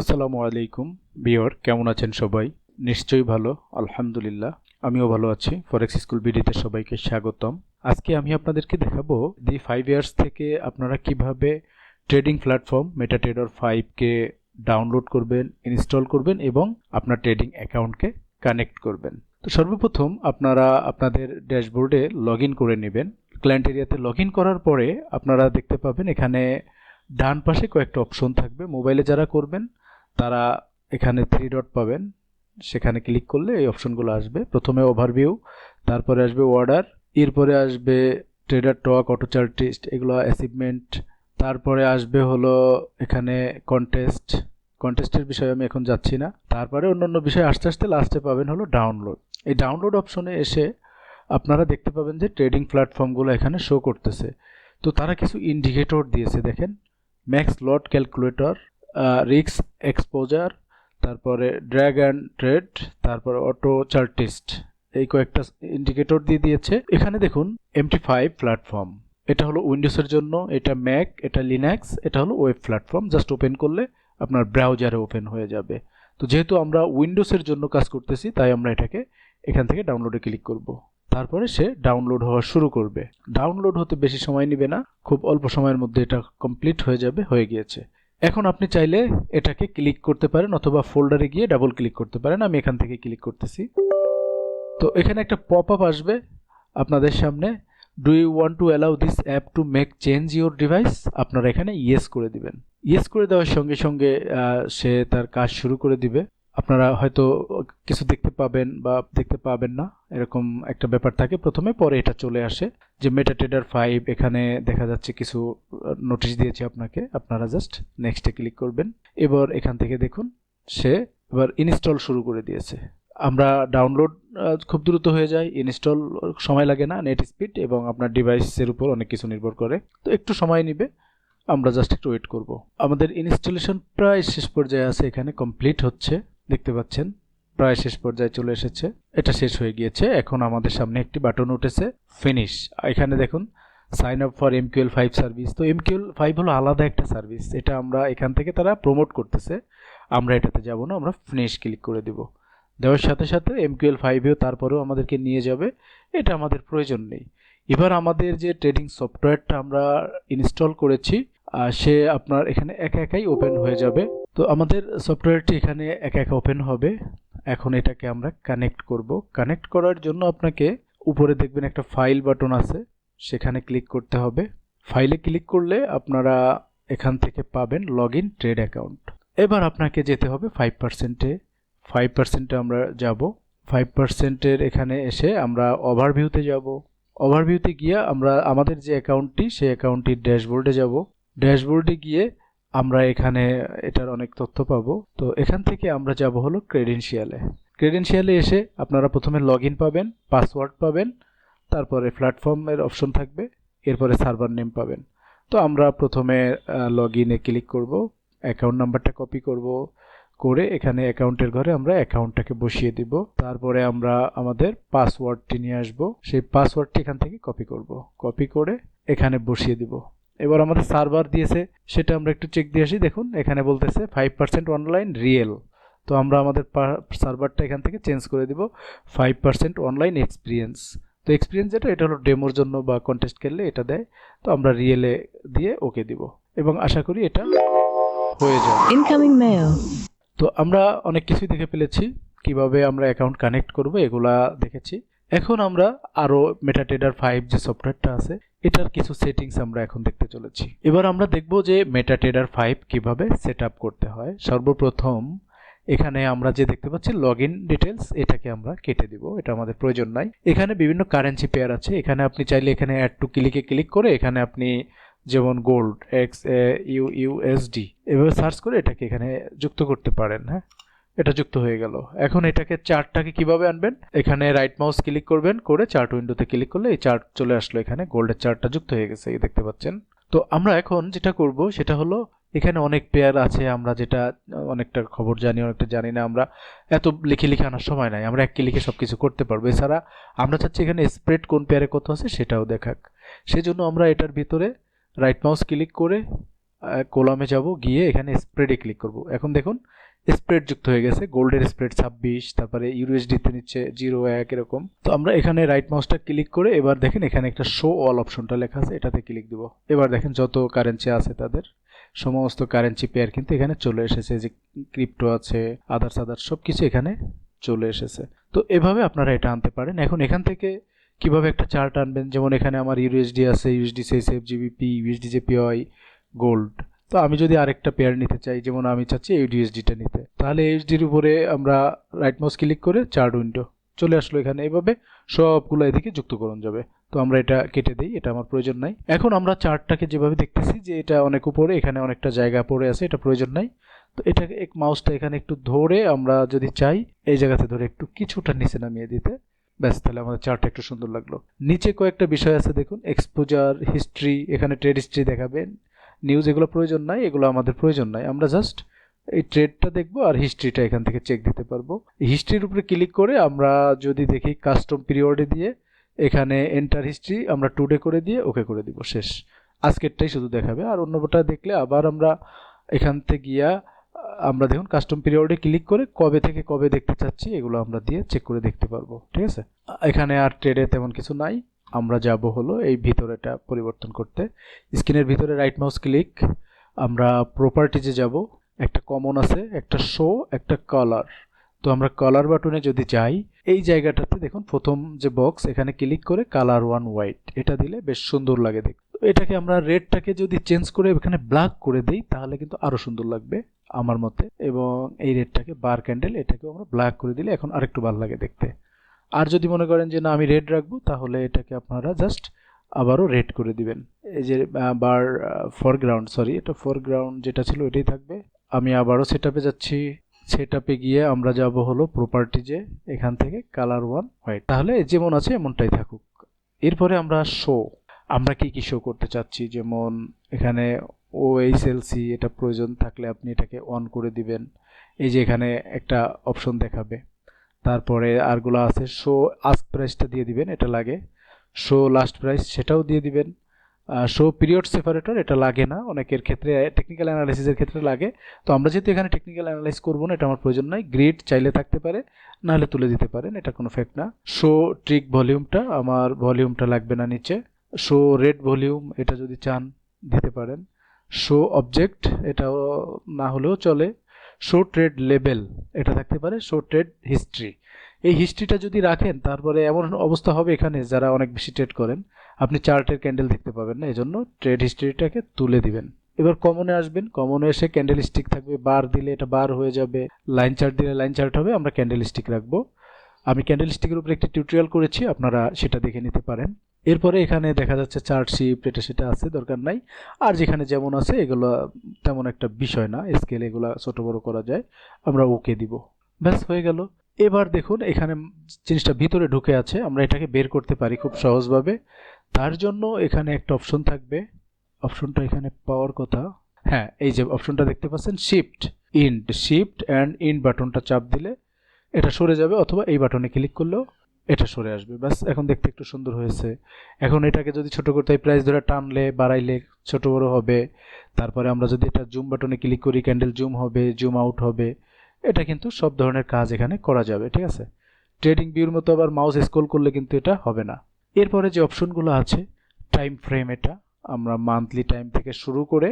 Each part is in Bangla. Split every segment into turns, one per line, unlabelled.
আসসালামু আলাইকুম বিয়র কেমন আছেন সবাই? নিশ্চয়ই ভালো, আলহামদুলিল্লাহ। আমিও ভালো আছি ফরেক্স স্কুল বিডিতে সবাইকে স্বাগতম। আজকে আমি আপনাদেরকে দেখাবো দি ফাইভ ইয়ার্স থেকে আপনারা কীভাবে ট্রেডিং প্ল্যাটফর্ম মেটাট্রেডার ফাইভকে ডাউনলোড করবেন ইনস্টল করবেন এবং আপনার ট্রেডিং অ্যাকাউন্টকে কানেক্ট করবেন। তো সর্বপ্রথম আপনারা আপনাদের ড্যাশবোর্ডে লগ করে নেবেন। ক্লায়েন্ট এরিয়াতে লগ করার পরে আপনারা দেখতে পাবেন এখানে ডান পাশে কয়েকটা অপশন থাকবে। মোবাইলে যারা করবেন তারা এখানে থ্রি ডট পাবেন। সেখানে ক্লিক করলে এই অপশনগুলো আসবে। প্রথমে ওভারভিউ তারপরে আসবে অর্ডার এরপরে আসবে ট্রেডার টক অটো চার্টিস্ট এগুলো অ্যাচিভমেন্ট তারপরে আসবে হলো এখানে কন্টেস্ট কন্টেস্টের বিষয়ে আমি এখন যাচ্ছি না। তারপরে অন্যান্য বিষয় আস্তে আস্তে লাস্টে পাবেন হলো ডাউনলোড এই ডাউনলোড অপশনে এসে আপনারা দেখতে পাবেন যে ট্রেডিং প্ল্যাটফর্মগুলো এখানে শো করতেছে। তো তারা কিছু ইন্ডিকেটর দিয়েছে, দেখেন। ম্যাক্স লট ক্যালকুলেটর রিক্স এক্সপোজার তারপরে ড্র্যাগ অ্যান্ড ট্রেড তারপরে অটো চার্টিস্ট এই কয়েকটা ইন্ডিকেটর দিয়ে দিয়েছে। এখানে দেখুন এমটি ফাইভ প্ল্যাটফর্ম এটা হলো উইন্ডোজের জন্য, এটা ম্যাক এটা লিনাক্স এটা হলো ওয়েব প্ল্যাটফর্ম জাস্ট ওপেন করলে আপনার ব্রাউজারে ওপেন হয়ে যাবে। তো যেহেতু আমরা উইন্ডোজের জন্য কাজ করতেছি, তাই আমরা এটাকে এখান থেকে ডাউনলোডে ক্লিক করব। তারপরে সে ডাউনলোড হওয়া শুরু করবে। ডাউনলোড হতে বেশি সময় নেবে না, খুব অল্প সময়ের মধ্যে এটা কমপ্লিট হয়ে যাবে, হয়ে গিয়েছে। এখন আপনি চাইলে এটাকে ক্লিক করতে পারেন অথবা ফোল্ডারে গিয়ে ডাবল ক্লিক করতে পারেন। আমি এখান থেকে ক্লিক করতেছি। তো এখানে একটা পপ আপ আসবে আপনাদের সামনে। Do you want to allow this app to make change your device আপনারা এখানে ইয়েস করে দিবেন। ইয়েস করে দেওয়ার সঙ্গে সঙ্গে সে তার কাজ শুরু করে দিবে। আপনারা হয়তো কিছু দেখতে পাবেন বা দেখতে পাবেন না, এরকম একটা ব্যাপার থাকে। প্রথমে পরে এটা চলে আসে যে মেটা ফাইভ এখানে দেখা যাচ্ছে কিছু নোটিশ দিয়েছে আপনাকে। আপনারা জাস্ট নেক্সটে ক্লিক করবেন। এবার এখান থেকে দেখুন, সে এবার ইনস্টল শুরু করে দিয়েছে। আমরা ডাউনলোড খুব দ্রুত হয়ে যায়। ইনস্টল সময় লাগে না নেট স্পিড এবং আপনার ডিভাইসের উপর অনেক কিছু নির্ভর করে। তো একটু সময় নিবে, আমরা জাস্ট একটু ওয়েট করব। আমাদের ইনস্টলেশন প্রায় শেষ পর্যায়ে আছে, এখানে কমপ্লিট হচ্ছে। দেখতে পাচ্ছেন, প্রায় শেষ পর্যায়ে চলে এসেছে। এটা শেষ হয়ে গিয়েছে। এখন আমাদের সামনে একটি বাটন উঠেছে ফিনিশ এখানে দেখুন sign up for MQL five service তো এম এমকিউএল ফাইভ হলো আলাদা একটা সার্ভিস এটা আমরা এখান থেকে তারা প্রমোট করতেছে। আমরা এটাতে যাব না, আমরা ফিনিশ ক্লিক করে দিব। দেওয়ার সাথে সাথে এমকিউএল ফাইভেও তারপরেও আমাদেরকে নিয়ে যাবে। এটা আমাদের প্রয়োজন নেই। এবার আমাদের যে ট্রেডিং সফটওয়্যারটা আমরা ইনস্টল করেছি সে আপনার এখানে একা একাই ওপেন হয়ে যাবে। তো আমাদের সফটওয়্যারটি এখানে একা একা ওপেন হবে। এখন এটাকে আমরা কানেক্ট করব। কানেক্ট করার জন্য আপনাকে উপরে দেখবেন একটা ফাইল বাটন আছে। সেখানে ক্লিক করতে হবে। ফাইলে ক্লিক করলে আপনারা এখান থেকে পাবেন লগ ইন ট্রেড অ্যাকাউন্ট এবার আপনাকে যেতে হবে ফাইভ পার্সেন্টে ফাইভ পার্সেন্টে আমরা যাব। ফাইভ পার্সেন্টের এখানে এসে আমরা ওভারভিউতে যাব। ওভারভিউতে গিয়ে আমরা আমাদের যে অ্যাকাউন্টটি সেই অ্যাকাউন্টটির ড্যাশবোর্ডে যাব। ড্যাশবোর্ডে গিয়ে আমরা এখানে এটার অনেক তথ্য পাবো। তো এখান থেকে আমরা যাব হলো ক্রেডেনশিয়ালে ক্রেডেনশিয়ালে এসে আপনারা প্রথমে লগ পাবেন পাসওয়ার্ড পাবেন, তারপরে প্ল্যাটফর্মের অপশন থাকবে, এরপরে সার্ভার নেম পাবেন। তো আমরা প্রথমে লগ ইনে ক্লিক করব অ্যাকাউন্ট নাম্বারটা কপি করব, করে এখানে অ্যাকাউন্টের ঘরে আমরা অ্যাকাউন্টটাকে বসিয়ে দিব। তারপরে আমরা আমাদের পাসওয়ার্ডটি নিয়ে আসব, সেই পাসওয়ার্ডটি এখান থেকে কপি করব। কপি করে এখানে বসিয়ে দিব। এবার আমাদের সার্ভার দিয়েছে সেটা আমরা একটু চেক দিয়ে আসি। দেখুন এখানে বলতেছে ফাইভ পার্সেন্ট অনলাইন রিয়েল তো আমরা আমাদের সার্ভারটা এখান থেকে চেঞ্জ করে দিব ফাইভ পার্সেন্ট অনলাইন এক্সপিরিয়েন্স তো এক্সপিরিয়েন্স যেটা এটা হলো ডেমোর জন্য বা কন্টেস্ট খেললে এটা দেয়। তো আমরা রিয়েলে দিয়ে ওকে দিব। এবং আশা করি এটা হয়ে যাবে।
Incoming mail.
তো আমরা অনেক কিছুই দেখে ফেলেছি। কীভাবে আমরা অ্যাকাউন্ট কানেক্ট করব এগুলা দেখেছি। এখন আমরা আরও মেটাটেডার ফাইভ যে সফটওয়্যারটা আছে, এটার কিছু সেটিংস আমরা এখন দেখতে চলেছি। এবার আমরা দেখব যে মেটাটেডার ফাইভ কীভাবে সেট করতে হয়। সর্বপ্রথম এখানে আমরা যে দেখতে পাচ্ছি লগ ইন ডিটেলস এটাকে আমরা কেটে দিব, এটা আমাদের প্রয়োজন নাই। এখানে বিভিন্ন কারেন্সি পেয়ার আছে, এখানে আপনি চাইলে এখানে অ্যাড টু ক্লিকে ক্লিক করে এখানে আপনি যেমন গোল্ড এক্স ইউ ইউএসডি এভাবে সার্চ করে এটাকে এখানে যুক্ত করতে পারেন হ্যাঁ? এটা যুক্ত হয়ে গেল। এখন এটাকে চার্টটাকে কীভাবে আনবেন? এখানে রাইট মাউস ক্লিক করবেন, করে চার্ট উইন্ডোতে ক্লিক করলে এই চার্ট চলে আসলো এখানে গোল্ডের চার্টটা যুক্ত হয়ে গেছে, এই দেখতে পাচ্ছেন। তো আমরা এখন যেটা করব, সেটা হলো এখানে অনেক পেয়ার আছে, আমরা যেটা, অনেকটা খবর জানি, অনেকটা জানি না আমরা। এত লিখে লিখে আনার সময় নাই, আমরা এক ক্লিকে সব কিছু করতে পারব। এছাড়া আমরা চাচ্ছি এখানে স্প্রেড কোন পেয়ারে কত আছে সেটাও দেখাক। সেজন্য আমরা এটার ভিতরে রাইট মাউস ক্লিক করে কোলামে যাব, গিয়ে এখানে স্প্রেডে ক্লিক করব। এখন দেখুন স্প্রেড যুক্ত হয়ে গেছে গোল্ডের স্প্রেড ছাব্বিশ, তারপরে ইউএসডিতে নিচ্ছে জিরো এক, এরকম। তো আমরা এখানে রাইট মাউসটা ক্লিক করে এবার দেখেন এখানে একটা শো অল অপশনটা লেখা আছে, এটাতে ক্লিক দিব। এবার দেখেন যত কারেন্সি আছে তাদের, সমস্ত কারেন্সি পেয়ার কিন্তু এখানে চলে এসেছে, যে ক্রিপ্টো আছে আদার্স আদার্স সব কিছু এখানে চলে এসেছে। তো এভাবে আপনারা এটা আনতে পারেন। এখন এখান থেকে কীভাবে একটা চার্ট আনবেন? যেমন এখানে আমার ইউএসডি আছে USD CHF GBP USD JPY gold তো আমি যদি আরেকটা পেয়ার নিতে চাই, যেমন আমি চাচ্ছি ইউডিএসডিটা নিতে, তাহলে এইচডির উপরে আমরা রাইট মাউস ক্লিক করে চার্ট উইন্ডো চলে আসলো এখানে। এভাবে সবগুলো এদিকে যুক্ত করুন যাবে। তো আমরা এটা কেটে দিই, এটা আমার প্রয়োজন নাই। এখন আমরা চার্টটাকে যেভাবে দেখতেছি যে এটা অনেক উপরে, এখানে অনেকটা জায়গা পড়ে আছে, এটা প্রয়োজন নাই। তো এটাকে এক মাউসটা এখানে একটু ধরে আমরা যদি চাই, এই জায়গাতে ধরে একটু কিছুটা নিচে নামিয়ে দিতে, ব্যাস তাহলে আমাদের চার্টটা একটু সুন্দর লাগল। নিচে কয়েকটা বিষয় আছে, দেখুন এক্সপোজার হিস্ট্রি এখানে ট্রেড হিস্ট্রি দেখাবেন। নিউজ এগুলো প্রয়োজন নাই, এগুলো আমাদের প্রয়োজন নাই। আমরা জাস্ট এই ট্রেডটা দেখব আর হিস্ট্রিটা এখান থেকে চেক দিতে পারব। হিস্ট্রির উপরে ক্লিক করে আমরা যদি দেখি কাস্টম পিরিয়ডে দিয়ে এখানে এন্টার হিস্ট্রি আমরা টুডে করে দিয়ে ওকে করে দিব, শেষ। আজকেরটাই শুধু দেখাবে। আর অন্যটা দেখলে আবার আমরা এখান থেকে গিয়া, আমরা দেখুন কাস্টম পিরিয়ডে ক্লিক করে কবে থেকে কবে দেখতে চাচ্ছি, এগুলো আমরা দিয়ে চেক করে দেখতে পারব। ঠিক আছে? এখানে আর ট্রেডে তেমন কিছু নাই। আমরা যাব হলো এই ভিতরেটা পরিবর্তন করতে। স্ক্রিনের ভিতরে রাইট মাউস ক্লিক আমরা প্রপার্টিজে যাব, একটা কমন আছে, একটা শো একটা কালার তো আমরা কালার বাটনে যদি যাই, এই জায়গাটাতে দেখুন প্রথম যে বক্স এখানে ক্লিক করে কালার ওয়ান হোয়াইট এটা দিলে বেশ সুন্দর লাগে দেখতে। এটাকে আমরা রেডটাকে যদি চেঞ্জ করে এখানে ব্ল্যাক করে দিই, তাহলে কিন্তু আরও সুন্দর লাগবে আমার মতে। এবং এই রেডটাকে বার ক্যান্ডেল এটাকেও আমরা ব্ল্যাক করে দিলে এখন আরেকটু ভালো লাগে দেখতে। আর যদি মনে করেন যে না, আমি রেড রাখব, তাহলে এটাকে আপনারা জাস্ট আবারও রেড করে দিবেন। এই যে বার ফরগ্রাউন্ড সরি এটা ফরগ্রাউন্ড যেটা ছিল এটাই থাকবে। আমি আবারও সেট যাচ্ছি। সেট গিয়ে আমরা যাব হলো প্রপার্টিজে এখান থেকে কালার ওয়ান হোয়াইট তাহলে যেমন আছে এমনটাই থাকুক। এরপরে আমরা শো আমরা কি কি শো করতে চাচ্ছি? যেমন এখানে ও এইচ এল সি এটা প্রয়োজন থাকলে আপনি এটাকে অন করে দিবেন। এই যে এখানে একটা অপশন দেখাবে। তারপরে আরগুলো আছে শো আস্ক প্রাইসটা দিয়ে দিবেন, এটা লাগে। শো লাস্ট প্রাইস সেটাও দিয়ে দিবেন। শো পিরিয়ড সেপারেটর এটা লাগে না। অনেকের ক্ষেত্রে টেকনিক্যাল অ্যানালাইসিসের ক্ষেত্রে লাগে। তো আমরা যেহেতু এখানে টেকনিক্যাল অ্যানালাইস করব না, এটা আমার প্রয়োজন নাই। গ্রিড চাইলে থাকতে পারে, নাহলে তুলে দিতে পারেন, এটা কোনো ফ্যাক্ট না। শো ট্রিক ভলিউমটা আমার ভলিউমটা লাগবে না নিচে। শো রেড ভলিউম এটা যদি চান, দিতে পারেন। শো অবজেক্ট এটাও না হলেও চলে। শো ট্রেড লেবেল এটা থাকতে পারে শো ট্রেড হিস্ট্রি এই হিস্ট্রিটা যদি রাখেন, তারপরে এমন অবস্থা হবে এখানে যারা অনেক বেশি ট্রেড করেন। আপনি চার্টের ক্যান্ডেল দেখতে পাবেন না, এজন্য ট্রেড হিস্ট্রিটাকে তুলে দিবেন। এবার কমনে আসবেন কমনে এসে ক্যান্ডেল স্টিক থাকবে বার দিলে এটা বার হয়ে যাবে। লাইন চার্ট দিলে লাইন চার্ট হবে, আমরা ক্যান্ডেল স্টিক রাখব। আমি ক্যান্ডেল স্টিকের উপরে একটি টিউটোরিয়াল করেছি, আপনারা সেটা দেখে নিতে পারেন। এরপরে এখানে দেখা যাচ্ছে চার্ট শিফট এটা সেটা আছে, দরকার নাই। আর যেখানে যেমন আছে, এগুলো তেমন একটা বিষয় না স্কেল এগুলো ছোট বড় করা যায়, আমরা ওকে দিব। ব্যাস, হয়ে গেল। এবার দেখুন, এখানে জিনিসটা ভিতরে ঢুকে আছে, আমরা এটাকে বের করতে পারি খুব সহজভাবে। তার জন্য এখানে একটা অপশন থাকবে। অপশনটা এখানে পাওয়ার কথা। হ্যাঁ এই যে অপশনটা দেখতে পাচ্ছেন shift end shift and in বাটনটা চাপ দিলে এটা সরে যাবে, অথবা এই বাটনে ক্লিক করলেও এটা সরে আসবে। ব্যাস, এখন দেখতে একটু সুন্দর হয়েছে। এখন এটাকে যদি ছোট করতে হয় প্রাইস ধরে টানলে, বাড়াইলে ছোট বড় হবে। তারপরে আমরা যদি এটা জুম বাটনে ক্লিক করি ক্যান্ডেল জুম হবে জুম আউট হবে, এটা কিন্তু সব ধরনের কাজ এখানে করা যাবে, ঠিক আছে? ট্রেডিং ভিউর মতো আবার মাউস স্ক্রল করলে কিন্তু এটা হবে না। এরপরে যে অপশনগুলো আছে টাইম ফ্রেম এটা, আমরা মান্থলি টাইম থেকে শুরু করে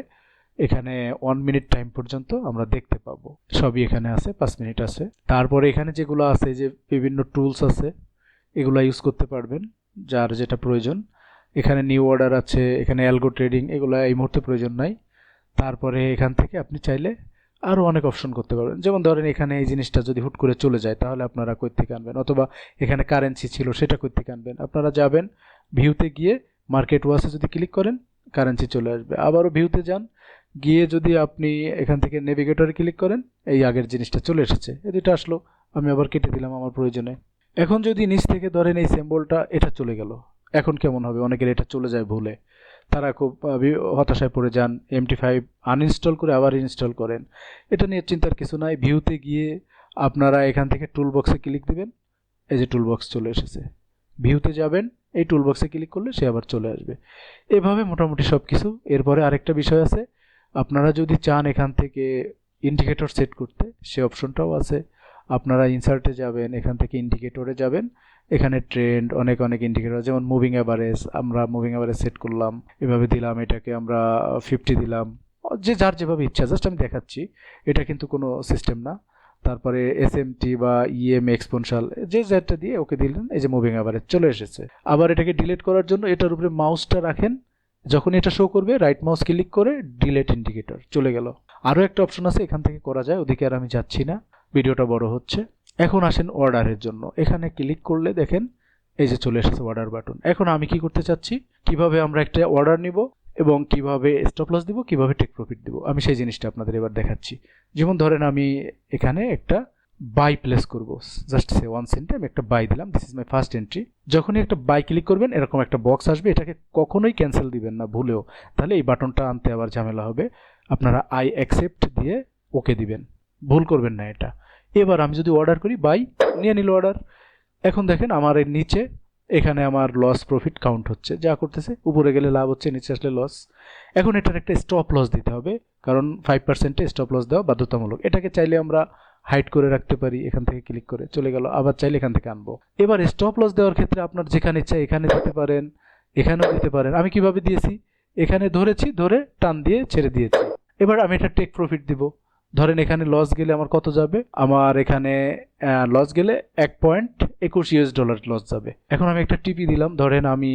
এখানে ওয়ান মিনিট টাইম পর্যন্ত আমরা দেখতে পাবো। সবই এখানে আছে, পাঁচ মিনিট আছে। তারপরে এখানে যেগুলো আছে যে বিভিন্ন টুলস আছে এগুলো ইউজ করতে পারবেন, যার যেটা প্রয়োজন। এখানে নিউ অর্ডার আছে, এখানে অ্যালগো ট্রেডিং এগুলো এই মুহূর্তে প্রয়োজন নাই। তারপরে এখান থেকে আপনি চাইলে আরও অনেক অপশন করতে পারবেন। যেমন ধরেন এখানে এই জিনিসটা যদি হুট করে চলে যায়, তাহলে আপনারা কই থেকে আনবেন? অথবা এখানে কারেন্সি ছিল, সেটা কই থেকে আনবেন? আপনারা যাবেন ভিউতে গিয়ে মার্কেট ওয়াসে যদি ক্লিক করেন কারেন্সি চলে আসবে। আবারও ভিউতে যান, গিয়ে যদি আপনি এখান থেকে নেভিগেটরে ক্লিক করেন, এই আগের জিনিসটা চলে এসেছে। এই দুটো আসলো, আমি আবার কেটে দিলাম আমার প্রয়োজনে। এখন যদি নিচ থেকে ধরেন এই সিম্বলটা এটা চলে গেল। এখন কেমন হবে? অনেকের এটা চলে যায় ভুলে। তারা খুব হতাশায় পড়ে যান। এমটি ফাইভ আনইনস্টল করে আবার ইনস্টল করেন। এটা নিয়ে চিন্তার কিছু নাই। ভিউতে গিয়ে আপনারা এখান থেকে টুল বক্সে ক্লিক দিবেন। এই যে টুল বক্স চলে এসেছে। ভিউতে যাবেন। এই টুল বক্সে ক্লিক করলে সে আবার চলে আসবে। এভাবে মোটামুটি সব কিছু এরপরে আরেকটা বিষয় আছে। আপনারা যদি চান এখান থেকে ইন্ডিকেটর সেট করতে, সে অপশনটাও আছে। আপনারা ইনসার্টে যাবেন, এখান থেকে ইন্ডিকেটরে যাবেন। এখানে ট্রেন্ড অনেক অনেক ইন্ডিকেটর যেমন মুভিং অ্যাভারেজ আমরা মুভিং অ্যাভারেজ সেট করলাম। এভাবে দিলাম, এটাকে আমরা ফিফটি দিলাম। যে যার যেভাবে ইচ্ছা জাস্ট আমি দেখাচ্ছি। এটা কিন্তু কোনো সিস্টেম না। তারপরে এস বা ইএম এক্সপোনশাল যে যেটা দিয়ে ওকে দিলেন, এই যে মুভিং অ্যাভারেজ চলে এসেছে। আবার এটাকে ডিলিট করার জন্য এটার উপরে মাউসটা রাখেন। যখন এটা শো করবে রাইট মাউস ক্লিক করে ডিলেট ইন্ডিকেটর চলে গেল। আরও একটা অপশন আছে, এখান থেকে করা যায়, ওদিকে আর আমি যাচ্ছি না। ভিডিওটা বড় হচ্ছে। এখন আসেন অর্ডারের জন্য। এখানে ক্লিক করলে দেখেন, এই যে চলে এসেছে অর্ডার বাটন। এখন আমি কি করতে চাচ্ছি? কীভাবে আমরা একটা অর্ডার নিব এবং কীভাবে স্টপ লস দিব, কীভাবে টেক প্রফিট দিব? আমি সেই জিনিসটা আপনাদের এবার দেখাচ্ছি। যেমন ধরেন আমি এখানে একটা বাই প্লেস করব। জাস্ট সে ওয়ান সেন্টে আমি একটা বাই দিলাম this is my first entry যখনই একটা বাই ক্লিক করবেন, এরকম একটা বক্স আসবে। এটাকে কখনোই ক্যান্সেল দিবেন না, ভুলেও। তাহলে এই বাটনটা আনতে আবার ঝামেলা হবে। আপনারা আই অ্যাকসেপ্ট দিয়ে ওকে দিবেন। ভুল করবেন না এটা। এবার আমি যদি অর্ডার করি বাই নিয়ে নিল অর্ডার এখন দেখেন আমার এর নিচে, এখানে আমার লস প্রফিট কাউন্ট হচ্ছে, যা করতেছে, উপরে গেলে লাভ হচ্ছে, নিচে আসলে লস এখন এটার একটা স্টপ লস দিতে হবে, কারণ ফাইভ পার্সেন্টে স্টপ লস দেওয়া বাধ্যতামূলক। এটাকে চাইলে আমরা হাইড করে রাখতে পারি, এখান থেকে ক্লিক করে চলে গেল, আবার চাইলে এখান থেকে আনব। এবার স্টপ লস দেওয়ার ক্ষেত্রে আপনার যেখানে ইচ্ছা এখানে দিতে পারেন, এখানেও দিতে পারেন। আমি কীভাবে দিয়েছি? এখানে ধরেছি, ধরে টান দিয়ে ছেড়ে দিয়েছি। এবার আমি এটা টেক প্রফিট দিব। ধরেন এখানে লস গেলে আমার কত যাবে? আমার এখানে লস গেলে এক পয়েন্ট একুশ ইউএস ডলার লস যাবে। এখন আমি একটা টিপি দিলাম, ধরেন আমি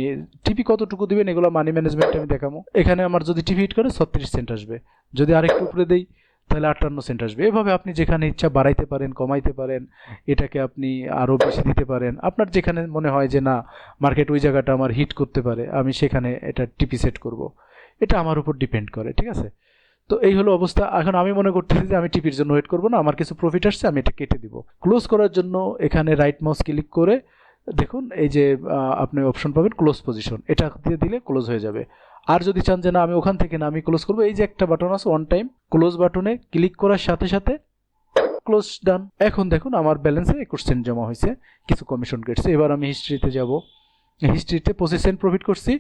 টিপি কতটুকু দিবেন এগুলো মানি ম্যানেজমেন্ট আমি দেখাবো। এখানে আমার যদি টিপি হিট করে ছত্রিশ সেন্ট আসবে। যদি আরেকটু উপরে দেই, তাহলে আটান্ন সেন্ট আসবে। এভাবে আপনি যেখানে ইচ্ছা বাড়াইতে পারেন, কমাইতে পারেন, এটাকে আপনি আরও বেশি দিতে পারেন। আপনার যেখানে মনে হয় যে না মার্কেট ওই জায়গাটা আমার হিট করতে পারে, আমি সেখানে এটা টিপি সেট করব। এটা আমার উপর ডিপেন্ড করে, ঠিক আছে? তো এই হলো অবস্থা। এখন আমি মনে করতেছি যে আমি টিপির জন্য ওয়েট করব না, আমার কিছু প্রফিট আসছে, আমি এটা কেটে দিব। ক্লোজ করার জন্য এখানে রাইট মাউস ক্লিক করে দেখুন, এই যে আপনি অপশন পাবেন ক্লোজ পজিশন এটা দিয়ে দিলে ক্লোজ হয়ে যাবে। আর যদি চান যে না, আমি ওখান থেকে না, আমি ক্লোজ করব, এই যে একটা বাটন আছে ওয়ান টাইম ক্লোজ বাটনে ক্লিক করার সাথে সাথে ক্লোজ ডান এখন দেখুন, আমার ব্যালেন্সে একুশ সেন্ট জমা হয়েছে, কিছু কমিশন কেটছে। এবার আমি হিস্ট্রিতে যাব। হিস্ট্রিতে পঁচিশ সেন্ট প্রফিট করছি।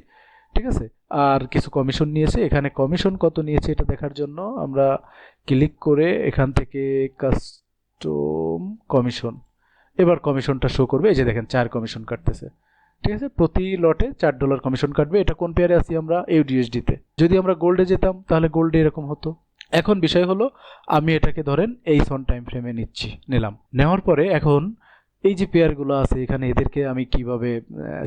ঠিক আছে? আর কিছু কমিশন নিয়েছে। এখানে কমিশন কত নিয়েছে এটা দেখার জন্য আমরা ক্লিক করে এখান থেকে কাস্টম কমিশন এবার কমিশনটা শো করবে। এই যে দেখেন, চার কমিশন কাটতেছে। ঠিক আছে? প্রতি লটে চার ডলার কমিশন কাটবে। এটা কোন পেয়ারে আসি আমরা? ইউডিএসডিতে যদি আমরা গোল্ডে যেতাম, তাহলে গোল্ডে এরকম হতো। এখন বিষয় হলো, আমি এটাকে ধরেন এই সন টাইম ফ্রেমে নিচ্ছি, নিলাম। নেওয়ার পরে এখন এই যে পেয়ারগুলো আছে, এখানে এদেরকে আমি কীভাবে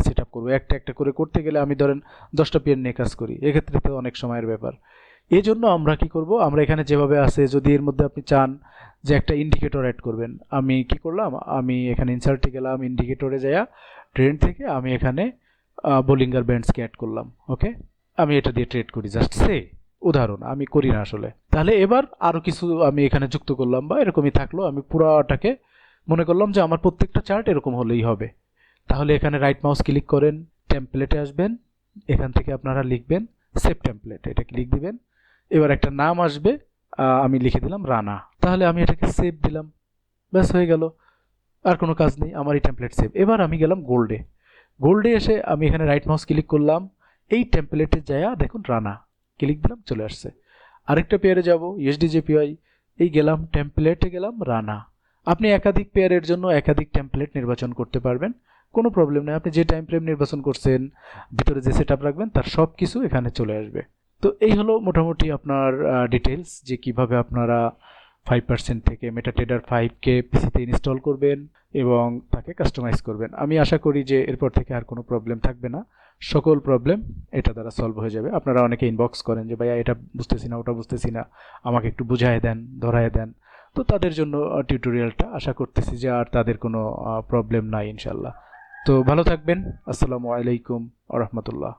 সেট আপ করব? একটা একটা করে করতে গেলে আমি ধরেন দশটা পেয়ার নিয়ে কাজ করি। এক্ষেত্রে তো অনেক সময়ের ব্যাপার। এই জন্য আমরা কি করব? আমরা এখানে যেভাবে আছে, যদি এর মধ্যে আপনি চান যে একটা ইন্ডিকেটর অ্যাড করবেন, আমি কি করলাম? আমি এখানে ইনসার্টে গেলাম ইন্ডিকেটরে যাইয়া ট্রেন থেকে আমি এখানে বোলিঙ্গার ব্যান্ডসকে অ্যাড করলাম ওকে আমি এটা দিয়ে ট্রেড করি জাস্ট সে উদাহরণ, আমি করি না আসলে। তাহলে এবার আরও কিছু আমি এখানে যুক্ত করলাম বা এরকমই থাকল, আমি পুরাটাকে মনে করলাম যে আমার প্রত্যেকটা চার্ট এরকম হলেই হবে। তাহলে এখানে রাইট মাউস ক্লিক করেন টেমপ্লেটে আসবেন, এখান থেকে আপনারা লিখবেন সেভ টেমপ্লেট এটা ক্লিক দিবেন। এবার একটা নাম আসবে আমি লিখে দিলাম রানা। তাহলে আমি এটাকে সেভ দিলাম। ব্যাস, হয়ে গেল। আর কোনো কাজ নেই, আমার এই টেমপ্লেট সেভ এবার আমি গেলাম গোল্ডে গোল্ডে এসে আমি এখানে রাইট মাউস ক্লিক করলাম। এই টেমপ্লেটে যায়া দেখুন রানা। ক্লিক দিলাম, চলে আসছে। আরেকটা পেয়ারে যাব ইউএসডি জেপিআই এই গেলাম টেমপ্লেটে গেলাম রানা। আপনি একাধিক পেয়ারের জন্য একাধিক টেমপ্লেট নির্বাচন করতে পারবেন। কোনো প্রবলেম নেই। আপনি যে টাইম ফ্রেম নির্বাচন করছেন, ভিতরে যে সেট রাখবেন, তার সব কিছু এখানে চলে আসবে। তো এই হলো মোটামুটি আপনার ডিটেলস যে কীভাবে আপনারা ফাইভ পার্সেন্ট থেকে মেটাটেডার ফাইভকে পিসিতে ইনস্টল করবেন এবং তাকে কাস্টমাইজ করবেন। আমি আশা করি যে এরপর থেকে আর কোনো প্রবলেম থাকবে না। সকল প্রবলেম এটা দ্বারা সলভ হয়ে যাবে। আপনারা অনেকে ইনবক্স করেন যে, ভাইয়া, এটা বুঝতেছি না, ওটা বুঝতেছি না। আমাকে একটু বুঝায় দেন, ধরায় দেন। তো তাদের জন্য টিউটোরিয়ালটা আশা করতেছি যে আর তাদের কোনো প্রবলেম নাই ইনশাল্লাহ তো ভালো থাকবেন। আসসালামু আলাইকুম আ রহমতুল্লাহ।